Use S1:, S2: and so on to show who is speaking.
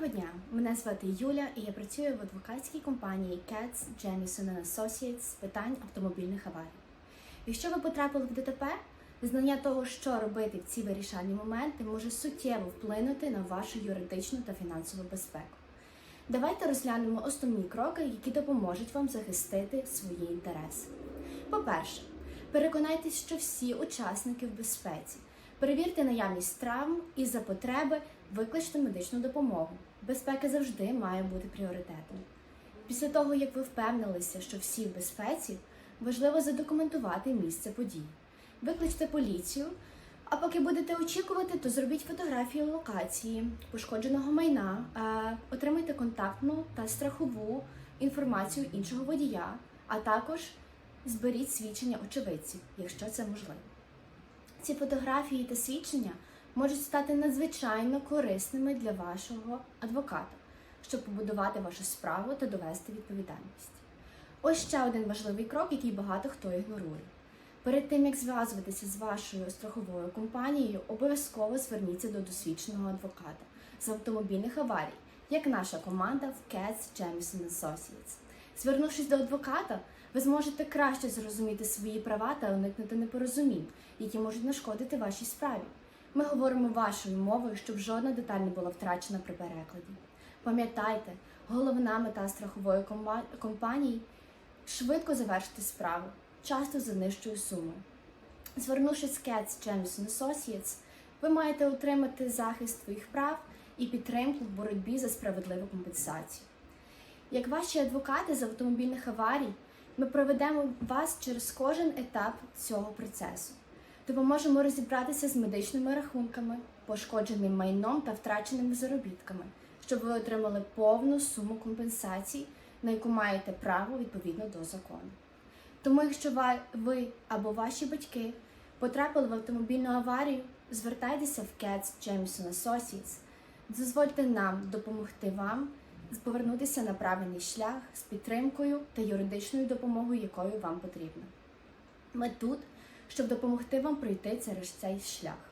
S1: Доброго дня! Мене звати Юля і я працюю в адвокатській компанії Cats Jamieson Associates з питань автомобільних аварій. Якщо ви потрапили в ДТП, знання того, що робити в ці вирішальні моменти, може суттєво вплинути на вашу юридичну та фінансову безпеку. Давайте розглянемо основні кроки, які допоможуть вам захистити свої інтереси. По-перше, переконайтесь, що всі учасники в безпеці. Перевірте наявність травм і за потреби викличте медичну допомогу. Безпека завжди має бути пріоритетом. Після того, як ви впевнилися, що всі в безпеці, важливо задокументувати місце подій. Викличте поліцію, а поки будете очікувати, то зробіть фотографію локації пошкодженого майна, е, отримайте контактну та страхову інформацію іншого водія, а також зберіть свідчення очевидців, якщо це можливо. Ці фотографії та свідчення можуть стати надзвичайно корисними для вашого адвоката, щоб побудувати вашу справу та довести відповідальність. Ось ще один важливий крок, який багато хто ігнорує. Перед тим як зв'язуватися з вашою страховою компанією, обов'язково зверніться до досвідченого адвоката з автомобільних аварій, як наша команда в Cats Jamieson Associates. Звернувшись до адвоката, ви зможете краще зрозуміти свої права та уникнути непорозумінь, які можуть нашкодити вашій справі. Ми говоримо вашою мовою, щоб жодна деталь не була втрачена при перекладі. Пам'ятайте, головна мета страхової компанії швидко завершити справу, часто за нижчою сумою. Звернувшись з Cats Jamieson Associates, ви маєте отримати захист своїх прав і підтримку в боротьбі за справедливу компенсацію. Як ваші адвокати з автомобільних аварій, ми проведемо вас через кожен етап цього процесу. Допоможемо розібратися з медичними рахунками, пошкодженим майном та втраченими заробітками, щоб ви отримали повну суму компенсацій, на яку маєте право відповідно до закону. Тому, якщо ви або ваші батьки потрапили в автомобільну аварію, звертайтеся в Cats Jamieson Associates. Дозвольте нам допомогти вам повернутися на правильний шлях з підтримкою та юридичною допомогою, якою вам потрібно. Ми тут, щоб допомогти вам пройти через цей шлях.